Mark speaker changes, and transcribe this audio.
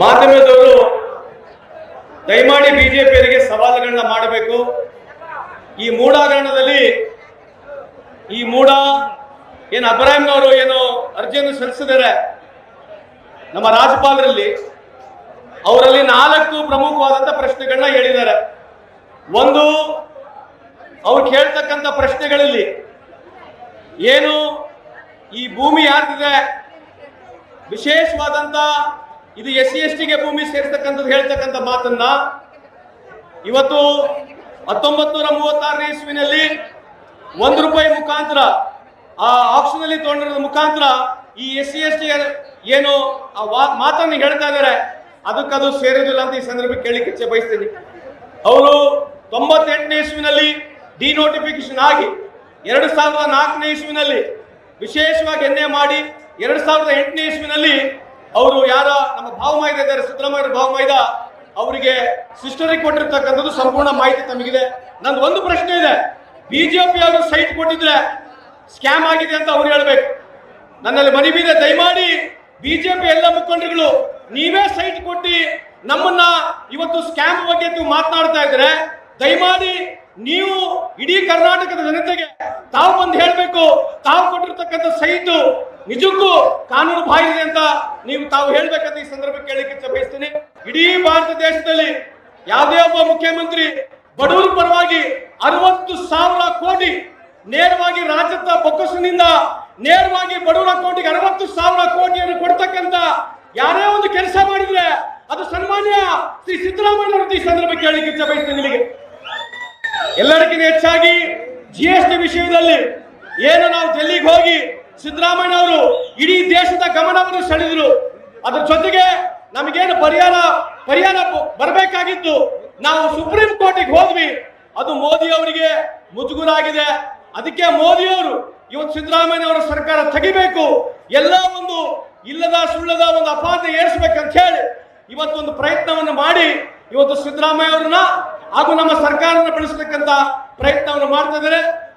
Speaker 1: ಮಾಧ್ಯಮದವರು ದಯಮಾಡಿ ಬಿಜೆಪಿಯವರಿಗೆ ಸವಾಲುಗಳನ್ನ ಮಾಡಬೇಕು. ಈ ಮೂಡಾಗರಣದಲ್ಲಿ ಈ ಮೂಡ ಏನು ಅಬ್ರಾಹಿಂನವರು ಏನು ಅರ್ಜಿಯನ್ನು ಸಲ್ಲಿಸಿದ್ದಾರೆ ನಮ್ಮ ರಾಜ್ಯಪಾಲರಲ್ಲಿ, ಅವರಲ್ಲಿ ನಾಲ್ಕು ಪ್ರಮುಖವಾದಂಥ ಪ್ರಶ್ನೆಗಳನ್ನ ಹೇಳಿದ್ದಾರೆ. ಒಂದು, ಅವ್ರು ಕೇಳ್ತಕ್ಕಂಥ ಪ್ರಶ್ನೆಗಳಲ್ಲಿ ಏನು ಈ ಭೂಮಿ ಯಾರಿದೆ ವಿಶೇಷವಾದಂತ ಇದು ಎಸ್ ಸಿ ಎಸ್ ಟಿಗೆ ಭೂಮಿ ಸೇರ್ತಕ್ಕಂಥದ್ದು ಹೇಳ್ತಕ್ಕಂಥ ಮಾತನ್ನ ಇವತ್ತು ಹತ್ತೊಂಬತ್ತು ನೂರ ಮೂವತ್ತಾರನೇ ಇಸ್ವಿನಲ್ಲಿ ಒಂದು ರೂಪಾಯಿ ಮುಖಾಂತರ, ಆ ಆಪ್ಷನ್ ಅಲ್ಲಿ ತಗೊಂಡಿರೋದ್ರ ಮುಖಾಂತರ ಈ ಎಸ್ ಸಿ ಎಸ್ ಟಿ ಏನು ಆ ಮಾತನ್ನು ಹೇಳ್ತಾ ಇದ್ದಾರೆ. ಅದಕ್ಕದು ಸೇರೋದಿಲ್ಲ ಅಂತ ಈ ಸಂದರ್ಭಕ್ಕೆ ಕೇಳಲಿಕ್ಕೆ ಬಯಸ್ತೀನಿ. ಅವರು ತೊಂಬತ್ತೆಂಟನೇ ಇಸ್ವಿನಲ್ಲಿ ಡಿನೋಟಿಫಿಕೇಶನ್ ಆಗಿ ಎರಡು ಸಾವಿರದ ನಾಲ್ಕನೇ ಇಸ್ವಿನಲ್ಲಿ ವಿಶೇಷವಾಗಿ ಎನ್ನೆ ಮಾಡಿ ಎರಡು ಸಾವಿರದ ಎಂಟನೇ ಇಸ್ವಿನಲ್ಲಿ ಅವರು ಯಾರ? ನಮ್ಮ ಭಾವಮಾಯ್ದ ಇದ್ದಾರೆ ಸಿದ್ದರಾಮಯ್ಯ ಭಾವಮಾಯ್ದ ಅವರಿಗೆ ಸಿಸ್ಟರಿಗೆ ಕೊಟ್ಟಿರ್ತಕ್ಕಂಥದ್ದು ಸಂಪೂರ್ಣ ಮಾಹಿತಿ ತಮಗಿದೆ. ನಂದು ಒಂದು ಪ್ರಶ್ನೆ ಇದೆ. ಬಿಜೆಪಿ ಅವರು ಸೈಟ್ ಕೊಟ್ಟಿದ್ರೆ ಸ್ಕ್ಯಾಮ್ ಆಗಿದೆ ಅಂತ ಅವ್ರು ಹೇಳ್ಬೇಕು. ನನ್ನಲ್ಲಿ ಮನವಿದೆ ದಯಮಾಡಿ ಬಿಜೆಪಿ ಎಲ್ಲ ಮುಖಂಡರುಗಳು, ನೀವೇ ಸೈಟ್ ಕೊಟ್ಟು ನಮ್ಮನ್ನ ಇವತ್ತು ಸ್ಕ್ಯಾಮ್ ಬಗ್ಗೆ ನೀವು ಮಾತನಾಡ್ತಾ ಇದ್ರೆ, ದಯಮಾಡಿ ನೀವು ಇಡೀ ಕರ್ನಾಟಕದ ಜನತೆಗೆ ತಾವು ಬಂದು ಹೇಳಬೇಕು. ತಾವು ಕೊಟ್ಟಿರ್ತಕ್ಕಂಥ ಸಹಿತು ನಿಜಕ್ಕೂ ಕಾನೂನು ಬಾಹಿರಿದೆ ಅಂತ ನೀವು ತಾವು ಹೇಳ್ಬೇಕಂತ ಈ ಸಂದರ್ಭಕ್ಕೆ ಕೇಳಲಿಕ್ಕೆ ಬಯಸ್ತೀನಿ ಇಡೀ ಭಾರತ ದೇಶದಲ್ಲಿ ಯಾವುದೇ ಒಬ್ಬ ಮುಖ್ಯಮಂತ್ರಿ ಬಡವರ ಪರವಾಗಿ ಅರವತ್ತು ಸಾವಿರ ಕೋಟಿ ನೇರವಾಗಿ ರಾಜ್ಯದ ಬೊಕ್ಕಸಿನಿಂದ ನೇರವಾಗಿ ಬಡವರ ಅಕೌಂಟಿಗೆ ಅರವತ್ತು ಸಾವಿರ ಕೋಟಿಯನ್ನು ಕೊಡ್ತಕ್ಕಂತ ಯಾರೇ ಒಂದು ಕೆಲಸ ಮಾಡಿದ್ರೆ ಅದು ಸನ್ಮಾನ್ಯ ಶ್ರೀ ಸಿದ್ದರಾಮಯ್ಯ ಅವರು ಈ ಸಂದರ್ಭಕ್ಕೆ ಕೇಳಿಕೆ ಇಚ್ಛೆ ಬಯಸ್ತೇನೆ ನಿಮಗೆ. ಎಲ್ಲರಿಗಿಂತ ಹೆಚ್ಚಾಗಿ ಜಿ ಎಸ್ ಟಿ ವಿಷಯದಲ್ಲಿ ಏನು ನಾವು ಡೆಲ್ಲಿಗೆ ಹೋಗಿ ಸಿದ್ದರಾಮಯ್ಯ ಅವರು ಇಡೀ ದೇಶದ ಗಮನವನ್ನು ಸೆಳೆದರು. ಅದ್ರ ಜೊತೆಗೆ ನಮಗೇನು ಪರಿಹಾರ ಪರಿಹಾರ ಬರಬೇಕಾಗಿತ್ತು. ನಾವು ಸುಪ್ರೀಂ ಕೋರ್ಟಿಗೆ ಹೋದ್ವಿ. ಅದು ಮೋದಿ ಅವರಿಗೆ ಮುಜುಗುರ ಆಗಿದೆ ಅದಕ್ಕೆ ಮೋದಿ ಅವರು ಇವತ್ತು ಸಿದ್ದರಾಮಯ್ಯ ಅವರ ಸರ್ಕಾರ ತೆಗಿಬೇಕು. ಎಲ್ಲ ಒಂದು ಇಲ್ಲದ ಸುಳ್ಳದ ಒಂದು ಅಪಾದ ಏರಿಸಬೇಕಂತ ಹೇಳಿ ಇವತ್ತೊಂದು ಪ್ರಯತ್ನವನ್ನು ಮಾಡಿ ಇವತ್ತು ಸಿದ್ದರಾಮಯ್ಯ ಅವ್ರನ್ನ ಹಾಗೂ ನಮ್ಮ ಸರ್ಕಾರವನ್ನು ಬೆಳೆಸತಕ್ಕಂತ ಪ್ರಯತ್ನವನ್ನು ಮಾಡ್ತಾ ಇದ್ದಾರೆ.